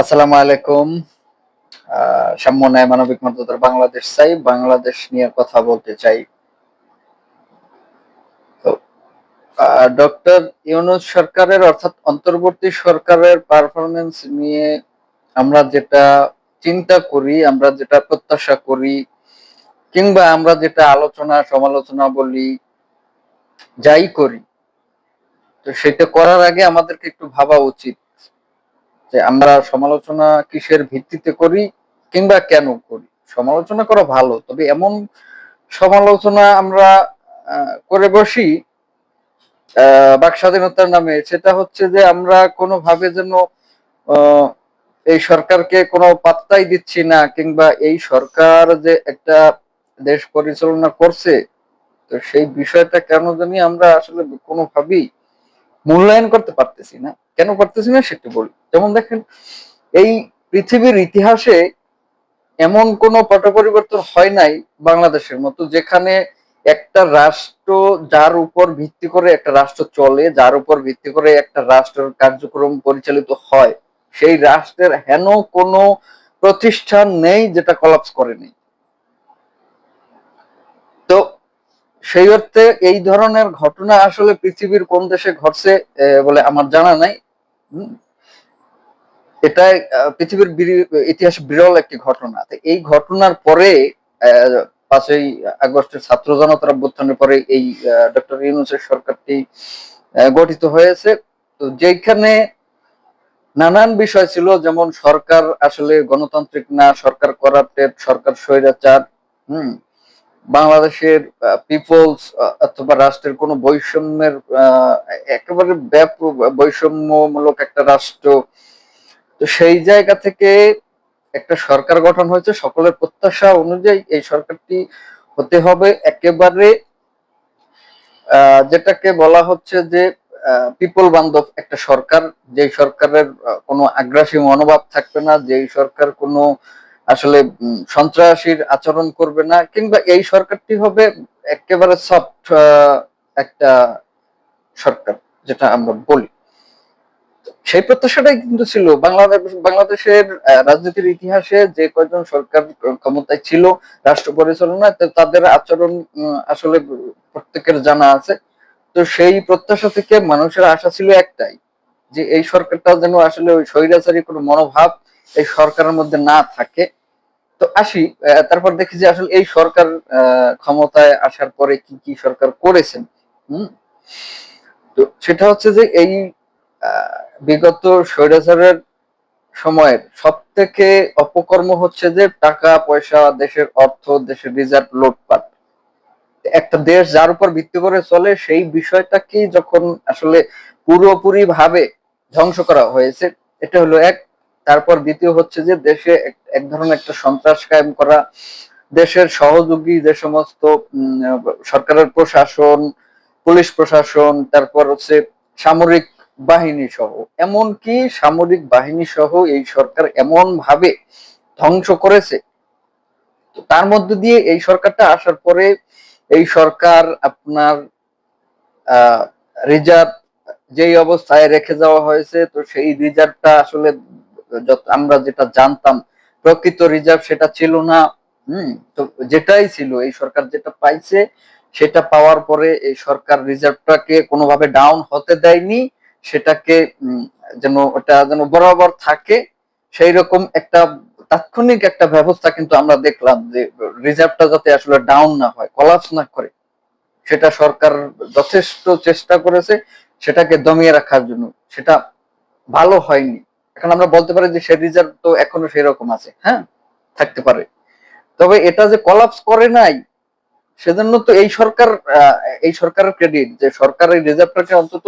আসসালামু আলাইকুম। সাম্য ন্যায় মানবিক মর্যাদার বাংলাদেশ চাই, বাংলাদেশ নিয়ে কথা বলতে চাই। ডক্টর ইউনুস সরকারের অর্থাৎ অন্তর্বর্তী সরকারের পারফরমেন্স নিয়ে আমরা যেটা চিন্তা করি, আমরা যেটা প্রত্যাশা করি, কিংবা আমরা যেটা আলোচনা, সমালোচনা বলি, যাই করি, তো সেটা করার আগে আমাদেরকে একটু ভাবা উচিত। যে আমরা সমালোচনা কিসের ভিত্তিতে করি কিংবা কেন করি? সমালোচনা করা ভালো, তবে এমন সমালোচনা আমরা করে বসি বাক স্বাধীনতার নামে, সেটা হচ্ছে যে আমরা কোনোভাবে যেন এই সরকারকে কোনো পাত্তাই দিচ্ছি না কিংবা এই সরকার যে একটা দেশ পরিচালনা করছে, তো সেই বিষয়টা কেন জানি আমরা আসলে কোনোভাবেই মূল্যায়ন করতে পারতেছি না। কেন পারতেছি না সেটা বলি। যেমন দেখেন, এই পৃথিবীর ইতিহাসে এমন কোন পট পরিবর্তন হয় নাই বাংলাদেশের মতো, যেখানে একটা রাষ্ট্র যার উপর ভিত্তি করে একটা রাষ্ট্র চলে, যার উপর ভিত্তি করে একটা রাষ্ট্রের কার্যক্রম পরিচালিত হয়। সেই রাষ্ট্রের হেন কোনো প্রতিষ্ঠান নেই যেটা কলাপস করেনি। তো সেই অর্থে এই ধরনের ঘটনা আসলে পৃথিবীর কোন দেশে ঘটছে বলে আমার জানা নাই। আহ, পৃথিবীর বিরি- ইতিহাসে বিরল একটি ঘটনা। এই ঘটনার পরে পাঁচই আগস্টের ছাত্র জনতার অভ্যুত্থানের পরে এই ডক্টর ইউনুসের সরকারটি গঠিত হয়েছে। তো যেখানে নানান বিষয় ছিল যেমন সরকার আসলে গণতান্ত্রিক না সরকার করাপ্টেড সরকার স্বৈরাচার হম বাংলাদেশের পিপলস অথবা রাষ্ট্রের কোনো বৈষম্যের আহ, একেবারে ব্যাপক বৈষম্যমূলক একটা রাষ্ট্র তো সেই জায়গা থেকে একটা সরকার গঠন হয়েছে। সকলের প্রত্যাশা অনুযায়ী এই সরকারটি হতে হবে। একেবারে যেটাকে বলা হচ্ছে যে পিপল বান্ধব একটা সরকার। যেই সরকারের কোনো আগ্রাসী মনোভাব থাকবে না, যেই সরকার কোনো আসলে সন্ত্রাসীর আচরণ করবে না, কিংবা এই সরকারটি হবে একেবারে সফট একটা সরকার, যেটা আমরা বলি। সেই প্রত্যাশাটাই কিন্তু ছিল। বাংলাদেশ বাংলাদেশের রাজনীতির ইতিহাসে যে কয়জন সরকার ক্ষমতায় ছিল রাষ্ট্র পরিচালনায় তাদের আচরণ আসলে প্রত্যেকের জানা আছে। তো সেই প্রত্যাশা থেকে মানুষের আশা ছিল একটাই যে এই সরকারটা যেন আসলে ওই স্বৈরাচারী কোনো মনোভাব এই সরকারের মধ্যে না থাকে। তো আসি তারপর দেখি যে আসলে এই সরকার ক্ষমতায় আসার পরে কি কি সরকার করেছেন হম? তো সেটা হচ্ছে যে এই আহ, বিগত স্বৈরাচারের সময়ের সব থেকে অপকর্ম হচ্ছে যে টাকা, পয়সা, দেশের অর্থ, দেশের রিজার্ভ লোটপাট। একটা দেশ যার উপর ভিত্তি করে চলে, সেই বিষয়টাকেই যখন আসলে পুরোপুরি ভাবে ধ্বংস করা হয়েছে, এটা হলো এক। তারপর দ্বিতীয় হচ্ছে যে দেশে এক- ধরনের একটা সন্ত্রাস কায়েম করা, দেশের সহযোগী যে সমস্ত সরকারের প্রশাসন, পুলিশ প্রশাসন, তারপর হচ্ছে সামরিক বাহিনী সহ এমনকি সামরিক বাহিনী সহ এই সরকার এমন ভাবে ধ্বংস করেছে। তার মধ্যে দিয়ে এই সরকারটা আসার পরে এই সরকার আপনার রিজার্ভ যেই অবস্থায় রেখে যাওয়া হয়েছে, তো সেই রিজার্ভটা আসলে আমরা যেটা জানতাম, প্রকৃত রিজার্ভ সেটা ছিল না। হম, তো যেটাই ছিল, এই সরকার যেটা পাইছে, সেটা পাওয়ার পরে এই সরকার রিজার্ভটাকে কোনোভাবে ডাউন হতে দেয়নি। সেটাকে যেন ওটা যেন বরাবর থাকে সেই রকম একটা তাৎক্ষণিক একটা ব্যবস্থা কিন্তু আমরা দেখলাম যে রিজার্ভটা যাতে আসলে ডাউন না হয় কলাপস না করে। সেটা সরকার যথেষ্ট চেষ্টা করেছে সেটাকে দমিয়ে রাখার জন্য। সেটা ভালো হয়নি। এখন আমরা বলতে পারি যে সে রিজার্ভ তো এখনও সেই রকম আছে হ্যাঁ? থাকতে পারে। তবে এটা যে কলাপস করে নাই, সেজন্য তো এই সরকার এই সরকারের ক্রেডিট যে সরকার এই রিজার্ভটাকে অন্তত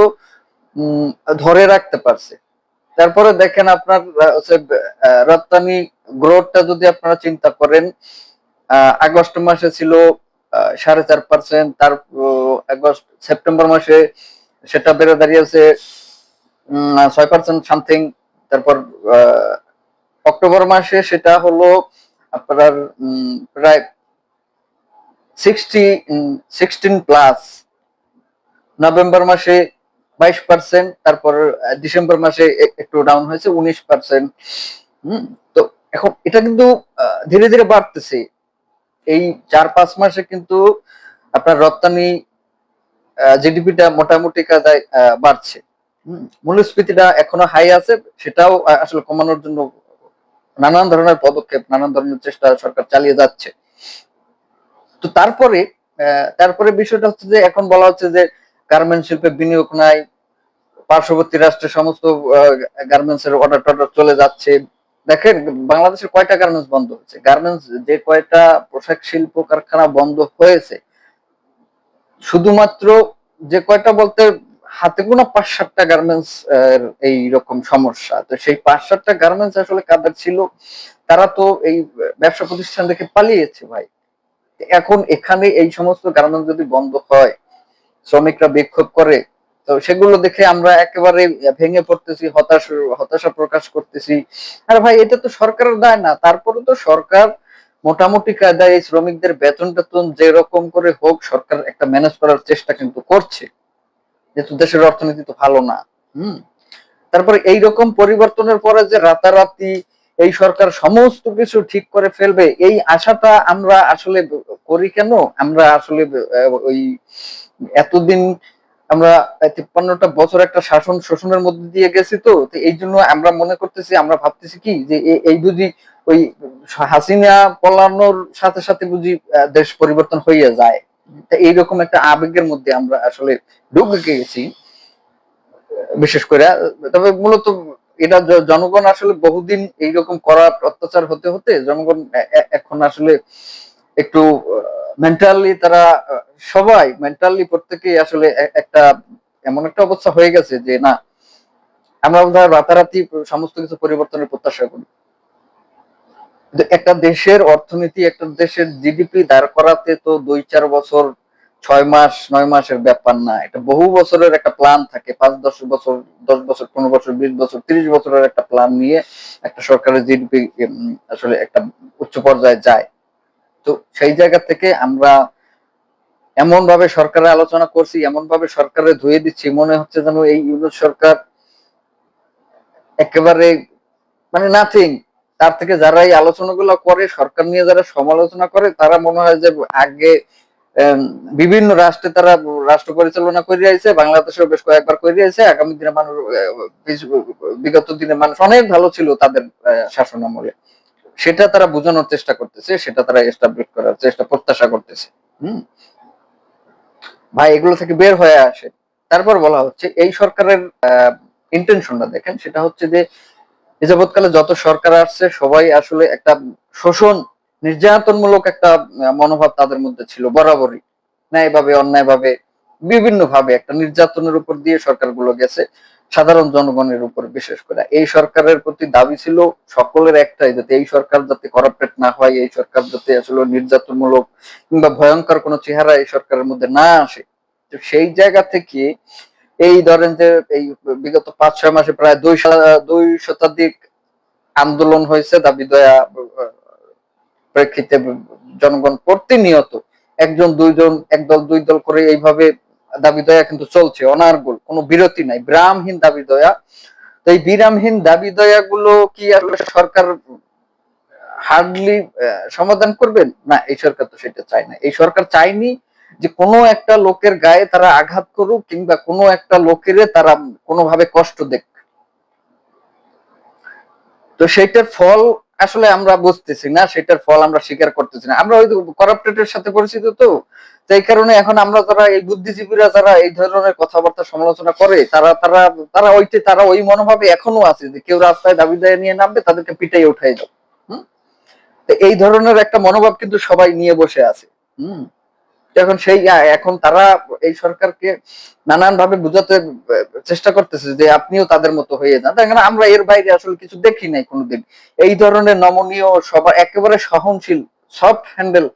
ধরে রাখতে পারছে। তারপরে দেখেন আপনার রপ্তানি গ্রোথটা যদি আপনারা চিন্তা করেন আগস্ট মাসে ছিল সাড়ে চার পার্সেন্ট তার আগস্ট, সেপ্টেম্বর মাসে সেটা বেড়ে দাঁড়িয়েছে ছয় পার্সেন্ট সামথিং তারপর অক্টোবর মাসে সেটা হলো আপনার প্রায় সিক্সটি সিক্সটিন প্লাস নভেম্বর মাসে বাইশ পার্সেন্ট তারপর ডিসেম্বর মাসে একটু ডাউন হয়েছে, উনিশ পার্সেন্ট হম, তো এখন এটা কিন্তু ধীরে ধীরে বাড়তেছে। এই চার পাঁচ মাসে কিন্তু আপনার রপ্তানি জিডিপিটা মোটামুটি কাদায় বাড়ছে। মূল্যস্ফীতিটা এখনও হাই আছে, সেটাও আসলে কমানোর জন্য নানান ধরনের পদক্ষেপ, নানান ধরনের চেষ্টা সরকার চালিয়ে যাচ্ছে। তো তারপরে তারপরে বিষয়টা হচ্ছে যে, এখন বলা হচ্ছে যে গার্মেন্ট শিল্পে বিনিয়োগ নাই পার্শ্ববর্তী রাষ্ট্রের সমস্ত গার্মেন্টস এর অর্ডার টর্ডার চলে যাচ্ছে। দেখেন, বাংলাদেশের কয়টা গার্মেন্টস বন্ধ হয়েছে? গার্মেন্টস যে কয়টা পোশাক শিল্প কারখানা বন্ধ হয়েছে, শুধুমাত্র যে কয়টা বলতে হাতে গোনা পাঁচ সাতটা গার্মেন্টস এই রকম সমস্যা। তো সেই পাঁচ সাতটা গার্মেন্টস আসলে কাদের ছিল? তারা তো এই ব্যবসা প্রতিষ্ঠান থেকে পালিয়েছে ভাই। এখন এখানে এই সমস্ত গার্মেন্টস যদি বন্ধ হয়, শ্রমিকরা বিক্ষোভ করে তো সেগুলো দেখে আমরা একেবারে ভেঙে পড়তেছি, হতাশ, হতাশা প্রকাশ করতেছি। আর ভাই, এটা তো সরকারের দায় না। তারপরে তো সরকার মোটামুটি কায়দায় এই শ্রমিকদের বেতন টেতন যেরকম করে হোক, সরকার একটা ম্যানেজ করার চেষ্টা কিন্তু করছে। যেহেতু দেশের অর্থনীতি তো ভালো না, হুম? তারপরে এই রকম পরিবর্তনের পরে যে রাতারাতি এই সরকার সমস্ত কিছু ঠিক করে ফেলবে, এই আশাটা আমরা আসলে করি কেন? আমরা আসলে ওই এতদিন আমরা তিপ্পান্নটা বছর একটা শাসন, শোষণের মধ্যে দিয়ে গেছি তো এই জন্য আমরা মনে করতেছি, আমরা ভাবতেছি কি যে এই বুঝি ওই হাসিনা পলানোর সাথে সাথে বুঝি দেশ পরিবর্তন হইয়া যায়। তা এইরকম একটা আবেগের মধ্যে আমরা আসলে ঢুকে গেছি বিশেষ করে, তবে মূলত এটা জনগণ আসলে বহুদিন এইরকম করা অত্যাচার হতে হতে জনগণ এখন আসলে একটু মেন্টালি তারা, সবাই মেন্টালি প্রত্যেকেই আসলে একটা, এমন একটা অবস্থা হয়ে গেছে যে না, আমরা বোধহয় রাতারাতি সমস্ত কিছু পরিবর্তনের প্রত্যাশা করি। একটা দেশের অর্থনীতি, একটা দেশের জিডিপি দাঁড় করাতে তো দুই চার বছর, ছয় মাস, নয় মাসের ব্যাপার না। এটা বহু বছরের একটা প্ল্যান থাকে, পাঁচ, দশ বছর দশ বছর, পনেরো বছর, বিশ বছর, তিরিশ বছরের একটা প্ল্যান নিয়ে একটা সরকারের জিডিপি আসলে একটা উচ্চ পর্যায়ে যায়। তো সেই জায়গা থেকে আমরা এমন ভাবে সরকারের আলোচনা করছি এমন ভাবে সরকারে ধুয়ে দিচ্ছি, মনে হচ্ছে যেন এই ইউনুস সরকার একেবারে মানে নাথিং তার থেকে যারা এই আলোচনাগুলো করে, সরকার নিয়ে যারা সমালোচনা করে, তারা মনে হয় যে আগে বিভিন্ন রাষ্ট্রে তারা রাষ্ট্র পরিচালনা করে আইছে বাংলাদেশেও বেশ কয়েকবার করে আইছে আগামী দিনে মানুষ বিগত দিনে মানুষ অনেক ভালো ছিল তাদের শাসন আমলে সেটা তারা বোঝানোর চেষ্টা করতেছে, সেটা তারা এস্টাবলিশ করার চেষ্টা, প্রত্যাশা করতেছে। হুম? ভাই, এগুলো থেকে বের হয়ে আসে। তারপর বলা হচ্ছে, এই সরকারের ইন্টেনশনটা দেখেন, সেটা হচ্ছে যে এ যাবৎকালে যত সরকার আসছে, সবাই আসলে একটা শোষণ, নির্যাতনমূলক একটা মনোভাব তাদের মধ্যে ছিল, বরাবরই। ন্যায়ভাবে, অন্যায়ভাবে বিভিন্ন ভাবে একটা নির্যাতনের উপর দিয়ে সরকারগুলো গেছে। সাধারণ জনগণের উপর বিশেষ করে। এই সরকারের প্রতি দাবি ছিল সকলের একটাই, যাতে এই সরকার যাতে করাপ্টেড না হয়, এই সরকার যাতে আসলে নির্যাতনমূলক কিংবা ভয়ঙ্কর কোনো চেহারা এই সরকারের মধ্যে না আসে। তো সেই জায়গা থেকে এই ধরেন যে এই বিগত পাঁচ ছয় মাসে প্রায় দুই দুই শতাধিক আন্দোলন হয়েছে দাবি দয়া প্রেক্ষিতে জনগণ প্রতিনিয়ত একজন, দুইজন, একদল, দুই দল করে এইভাবে দাবি দয়া কিন্তু চলছে, অনার্গল, কোনো বিরতি নাই, বিরামহীন দাবি দয়া। তো এই বিরামহীন দাবি দয়া গুলো কি আসলে সরকার হার্ডলি সমাধান করবেন? না, এই সরকার তো সেটা চায় না। এই সরকার চায়নি যে কোনো একটা লোকের গায়ে তারা আঘাত করুক কিংবা কোনো একটা লোকের তারা কোনোভাবে কষ্ট দেখ। তো সেইটার ফল আসলে আমরা বুঝতেছি না, সেটার ফল আমরা স্বীকার করতেছি না। আমরা ওই করাপ্টেটের সাথে পরিচিত তো এই কারণে এখন আমরা যারা এই বুদ্ধিজীবীরা যারা এই ধরনের কথাবার্তা সমালোচনা করে, তারা তারা তারা ওইতে তারা ওই মনোভাবে এখনও আছে যে কেউ রাস্তায় দাবি দায় নিয়ে নামবে, তাদেরকে পিটাই উঠাই দাও। হম? এই ধরনের একটা মনোভাব কিন্তু সবাই নিয়ে বসে আছে। হুম? এখন সেই এখন তারা এই সরকারকে নানান ভাবে বুঝাতে চেষ্টা করতেছে যে আপনিও তাদের মতো হয়ে যান। দেখেন আমরা এর বাইরে আসলে কিছু দেখি নাই কোনোদিন। এই ধরনের নমনীয় সবার একেবারে সহনশীল সফট হ্যান্ডেল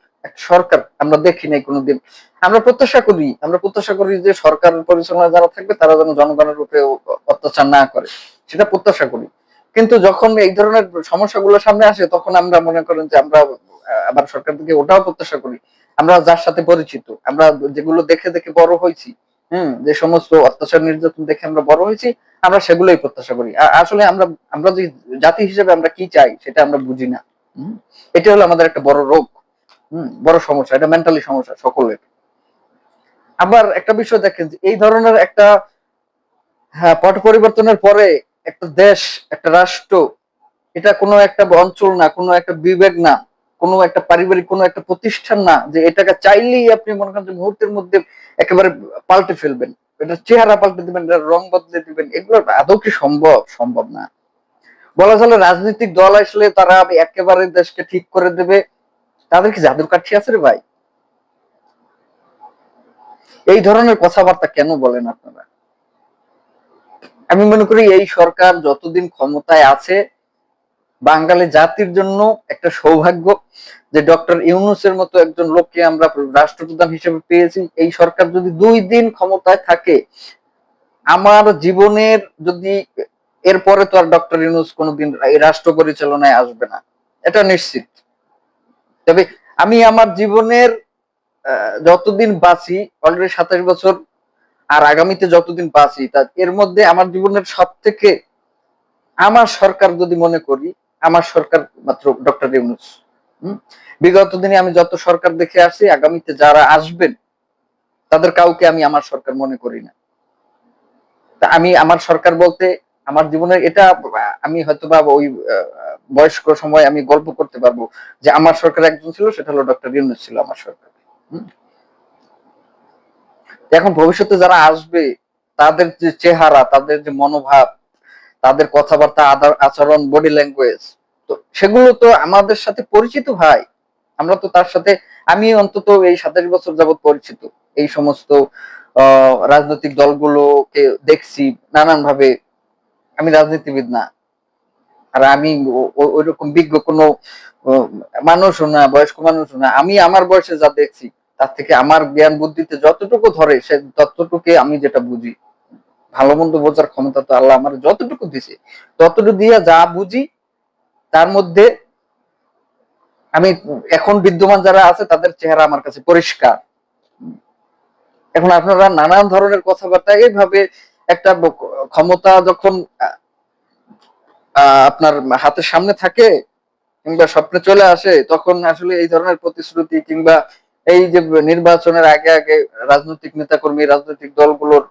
সরকার আমরা দেখি নাই কোনোদিন। আমরা প্রত্যাশা করি, আমরা প্রত্যাশা করি যে সরকার পরিচালনা যারা থাকবে তারা যেন জনগণের উপরে অত্যাচার না করে, সেটা প্রত্যাশা করি। কিন্তু যখন এই ধরনের সমস্যাগুলো সামনে আসে, তখন আমরা মনে করেন যে আমরা আবার সরকার থেকে ওটাও প্রত্যাশা করি। আমরা যার সাথে পরিচিত, আমরা যেগুলো দেখে দেখে বড় হয়েছি, হম, যে সমস্ত অত্যাচার নির্যাতন দেখে আমরা বড় হয়েছি, আমরা সেগুলোই প্রত্যাশা করি। আসলে আমরা আমরা যে জাতি হিসেবে আমরা কি চাই সেটা আমরা বুঝি না এটা হলো আমাদের একটা বড় রোগ, হম, বড় সমস্যা, এটা মেন্টালি সমস্যা সকলের। আবার একটা বিষয় দেখেন এই ধরনের একটা হ্যাঁ পট পরিবর্তনের পরে একটা দেশ, একটা রাষ্ট্র, এটা কোনো একটা অঞ্চল না, কোনো একটা বিবেক না। কোনো একটা পারিবারিক কোনো একটা প্রতিষ্ঠান না, যে এটাকে চাইলেই আপনি মনে করেন যে মুহূর্তের মধ্যে একেবারে পাল্টে ফেলবেন। এটা চেহারা পাল্টে দিবেন, এটা রং বদলে দিবেন, এগুলো আদৌ কি সম্ভব? সম্ভব না। বলা চলে রাজনৈতিক দল আসলে তারা একেবারে দেশকে ঠিক করে দেবে। তাদের কি জাদুর কাঠি আছে রে ভাই? এই ধরনের কথাবার্তা কেন বলেন আপনারা? আমি মনে করি এই সরকার যতদিন ক্ষমতায় আছে বাঙালি জাতির জন্য একটা সৌভাগ্য যে ডক্টর ইউনুসের মতো একজন লোককে আমরা রাষ্ট্রপ্রধান হিসেবে পেয়েছি। এই সরকার যদি দুই দিন ক্ষমতায় থাকে, আমার জীবনের যদি এরপরে তো আর ডক্টর ইউনুস কোনোদিন এই রাষ্ট্র পরিচালনায় আসবে না। এটা নিশ্চিত। তবে আমি আমার জীবনের যতদিন বাঁচি অলরেডি সাতাশ বছর, আর আগামীতে যতদিন বাঁচি, তা এর মধ্যে আমার জীবনের সব থেকে আমার সরকার যদি মনে করি আমার সরকার মাত্র ডক্টর ইউনুস? বিগত দিনে আমি যত সরকার দেখে আসি, আগামীতে যারা আসবেন, তাদের কাউকে আমি আমার সরকার মনে করি না তা আমি আমার সরকার বলতে আমার জীবনের এটা, আমি হয়তো বা ওই বয়স্ক সময় আমি গল্প করতে পারব যে আমার সরকার একজন ছিল, সেটা হলো ডক্টর ইউনুস ছিল আমার সরকার? এখন ভবিষ্যতে যারা আসবে, তাদের যে চেহারা, তাদের যে মনোভাব তাদের কথাবার্তা আদার- আচরণ বডি ল্যাঙ্গুয়েজ তো সেগুলো তো আমাদের সাথে পরিচিত ভাই। আমরা তো তার সাথে, আমি অন্তত এই সাতাশ বছর যাবত পরিচিত। এই সমস্ত রাজনৈতিক দলগুলোকে দেখছি নানান ভাবে আমি রাজনীতিবিদ না। আর আমি ও- ও- ওইরকম বিজ্ঞ কোনো মানুষও না, বয়স্ক মানুষও না। আমি আমার বয়সে যা দেখছি, তার থেকে আমার জ্ঞান বুদ্ধিতে যতটুকু ধরে, সে ততটুকু আমি যেটা বুঝি। ভালো মন্দ বোঝার ক্ষমতা তো আল্লাহ আমার যতটুকু দিছে, ততটুকু দিয়ে যা বুঝি, তার মধ্যে আমি এখন বিদ্যমান যারা আছে, তাদের চেহারা আমার কাছে পরিষ্কার। এখন আপনারা নানান ধরনের কথাবার্তা এইভাবে একটা ক্ষমতা যখন আপনার হাতের সামনে থাকে কিংবা স্বপ্নে চলে আসে, তখন আসলে এই ধরনের প্রতিশ্রুতি কিংবা এই যে নির্বাচনের আগে আগে রাজনৈতিক নেতাকর্মী, রাজনৈতিক দলগুলোর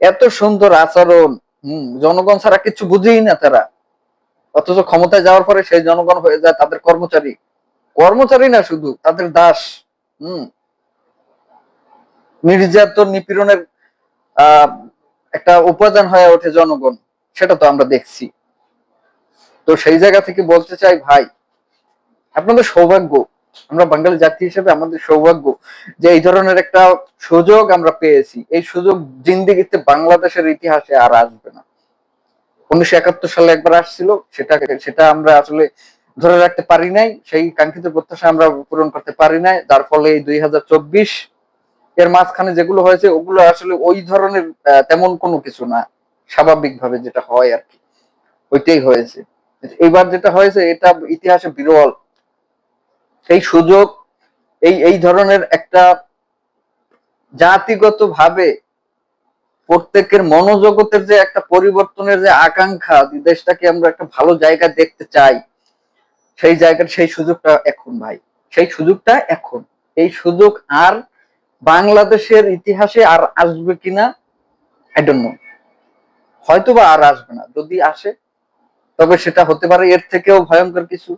এত সুন্দর আচরণ, হম, জনগণ ছাড়া কিছু বুঝেই না তারা। অথচ ক্ষমতায় যাওয়ার পরে সেই জনগণ হয়ে যায় তাদের কর্মচারী। কর্মচারী না শুধু, তাদের দাস, হম। নির্যাতন, নিপীড়নের একটা উপাদান হয়ে ওঠে জনগণ, সেটা তো আমরা দেখছি। তো সেই জায়গা থেকে বলতে চাই, ভাই, আপনাদের সৌভাগ্য আমরা বাঙালি জাতি হিসেবে আমাদের সৌভাগ্য যে এই ধরনের একটা সুযোগ আমরা পেয়েছি। এই সুযোগ জিন্দিগিতে বাংলাদেশের ইতিহাসে আর আসবে না। উনিশশো একাত্তর সালে একবার আসছিল, সেটা সেটা আমরা আসলে ধরে রাখতে পারি নাই, সেই কাঙ্ক্ষিত প্রত্যাশা আমরা পূরণ করতে পারি নাই, যার ফলে এই দুই হাজার চব্বিশ এর মাঝখানে যেগুলো হয়েছে, ওগুলো আসলে ওই ধরনের তেমন কোনো কিছু না, স্বাভাবিকভাবে যেটা হয় আর কি, ওইটাই হয়েছে। এইবার যেটা হয়েছে, এটা ইতিহাসে বিরল। এই সুযোগ, এই এই ধরনের একটা জাতিগত ভাবে প্রত্যেকের মনোজগতের যে একটা পরিবর্তনের যে আকাঙ্ক্ষা দেশটাকে আমরা একটা ভালো জায়গা দেখতে চাই, সেই জায়গার, সেই সুযোগটা এখন ভাই। সেই সুযোগটা এখন। এই সুযোগ আর বাংলাদেশের ইতিহাসে আর আসবে কিনা আই ডোন্ট হয়তো বা আর আসবে না। যদি আসে, তবে সেটা হতে পারে। এর থেকেও ভয়ঙ্কর কিছু।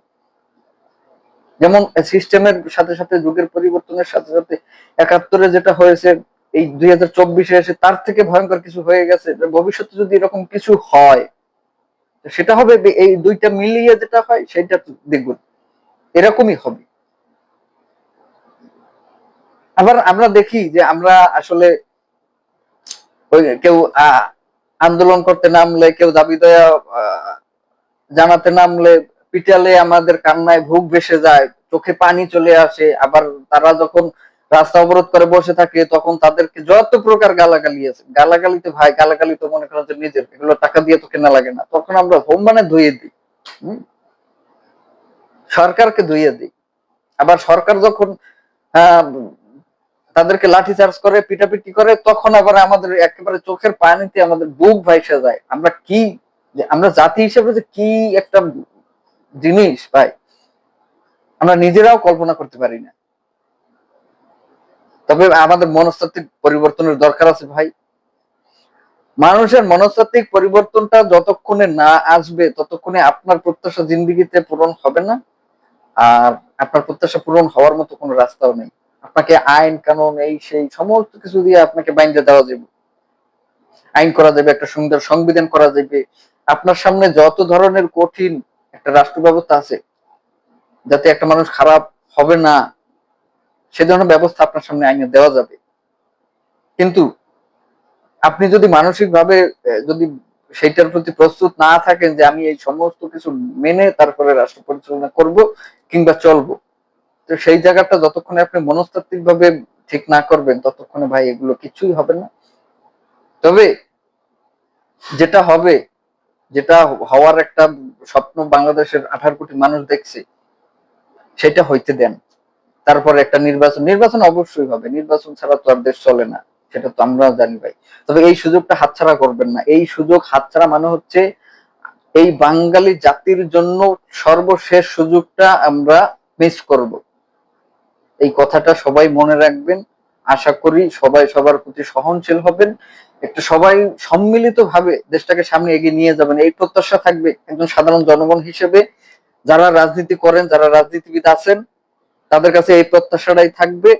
যেমন সিস্টেমের সাথে সাথে, যুগের পরিবর্তনের সাথে সাথে একাত্তরে যেটা হয়েছে, এই দুই হাজার চব্বিশে এসে তার থেকে ভয়ঙ্কর কিছু হয়ে গেছে। ভবিষ্যতে যদি এরকম কিছু হয় সেটা হবে এই দুইটা মিলিয়ে যেটা হয় সেটা দেখবেন এরকমই হবে। আবার আমরা দেখি যে আমরা আসলে কেউ আন্দোলন করতে নামলে, কেউ দাবি দেয়া জানাতে নামলে পিটালে আমাদের কান্নায় ভুক ভেসে যায় চোখে পানি চলে আসে আবার তারা যখন রাস্তা অবরোধ করে বসে থাকে তখন তাদেরকে যত প্রকার গালাগালি আছে গালাগালিতে ভাই গালাগালি তো মনে করেন যে নিজের এগুলো টাকা দিয়ে তো কেনা লাগে না তখন আমরা হোম মানে ধুয়ে দিই সরকারকে ধুয়ে দিই আবার সরকার যখন আহ, তাদেরকে লাঠি চার্জ করে পিটাপিটি করে তখন আবার আমাদের একেবারে চোখের পানিতে আমাদের বুক ভাইসা যায় আমরা কি আমরা জাতি হিসেবে যে কি একটা জিনিস, ভাই, আমরা নিজেরাও কল্পনা করতে পারি না। তবে আমাদের মনস্তাত্ত্বিক পরিবর্তনের দরকার আছে, ভাই। মানুষের মনস্তাত্ত্বিক পরিবর্তনটা যতক্ষণে না আসবে, ততক্ষণে আপনার প্রত্যাশা জিন্দিগিতে পূরণ হবে না। আর আপনার প্রত্যাশা পূরণ হওয়ার মতো কোনো রাস্তাও নেই। আপনাকে আইন, কানুন, এই, সেই সমস্ত কিছু দিয়ে আপনাকে বাইন্দে দেওয়া যাবে। আইন করা যাবে, একটা সুন্দর সংবিধান করা যাবে। আপনার সামনে যত ধরনের কঠিন একটা রাষ্ট্র ব্যবস্থা আছে, যাতে একটা মানুষ খারাপ হবে না, সে ধরনের ব্যবস্থা আপনার সামনে আইনে দেওয়া যাবে। কিন্তু আপনি যদি মানসিক ভাবে যদি সেইটার প্রতি প্রস্তুত না থাকেন যে আমি এই সমস্ত কিছু মেনে তারপরে রাষ্ট্র পরিচালনা করব কিংবা চলবো, তো সেই জায়গাটা যতক্ষণে আপনি মনস্তাত্ত্বিক ভাবে ঠিক না করবেন, ততক্ষণে ভাই এগুলো কিছুই হবে না। তবে যেটা হবে যেটা হওয়ার একটা স্বপ্ন বাংলাদেশের আঠারো কোটি মানুষ দেখছে, সেটা হইতে দেন। তারপরে একটা নির্বাচন নির্বাচন অবশ্যই হবে, নির্বাচন ছাড়া তো আর দেশ চলে না, সেটা তো আমরা জানি ভাই। তবে এই সুযোগটা হাতছাড়া করবেন না। এই সুযোগ হাতছাড়া মানে হচ্ছে, এই বাঙালি জাতির জন্য সর্বশেষ সুযোগটা আমরা মিস করব। এই কথাটা সবাই মনে রাখবেন। আশা করি সবাই সবার প্রতি সহনশীল হবেন। একটু সবাই সম্মিলিত ভাবে দেশটাকে সামনে এগিয়ে নিয়ে যাবেন। এই প্রত্যাশা থাকবে একজন সাধারণ জনগণ হিসেবে। যারা রাজনীতি করেন, যারা রাজনীতিবিদ আছেন, তাদের কাছে এই প্রত্যাশাটাই থাকবে।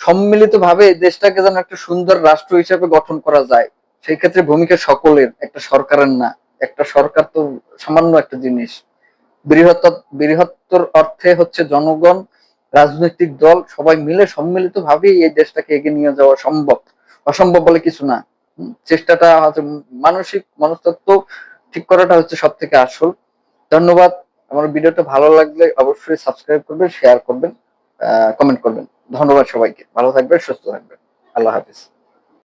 সম্মিলিত ভাবে দেশটাকে যেন একটা সুন্দর রাষ্ট্র হিসেবে গঠন করা যায়। সেই ক্ষেত্রে ভূমিকা সকলের, একটা সরকারের না। একটা সরকার তো সামান্য একটা জিনিস। বৃহত্তর বৃহত্তর অর্থে হচ্ছে জনগণ। রাজনৈতিক দল সবাই মিলে সম্মিলিত ভাবেই এই দেশটাকে এগিয়ে নিয়ে যাওয়া সম্ভব। অসম্ভব বলে কিছু না। চেষ্টাটা হচ্ছে মানসিক মনস্তত্ব ঠিক করাটা হচ্ছে সব থেকে আসল। ধন্যবাদ। আমার ভিডিওটা ভালো লাগলে অবশ্যই সাবস্ক্রাইব করবেন, শেয়ার করবেন কমেন্ট করবেন। ধন্যবাদ সবাইকে। ভালো থাকবেন, সুস্থ থাকবেন। আল্লাহ হাফিজ।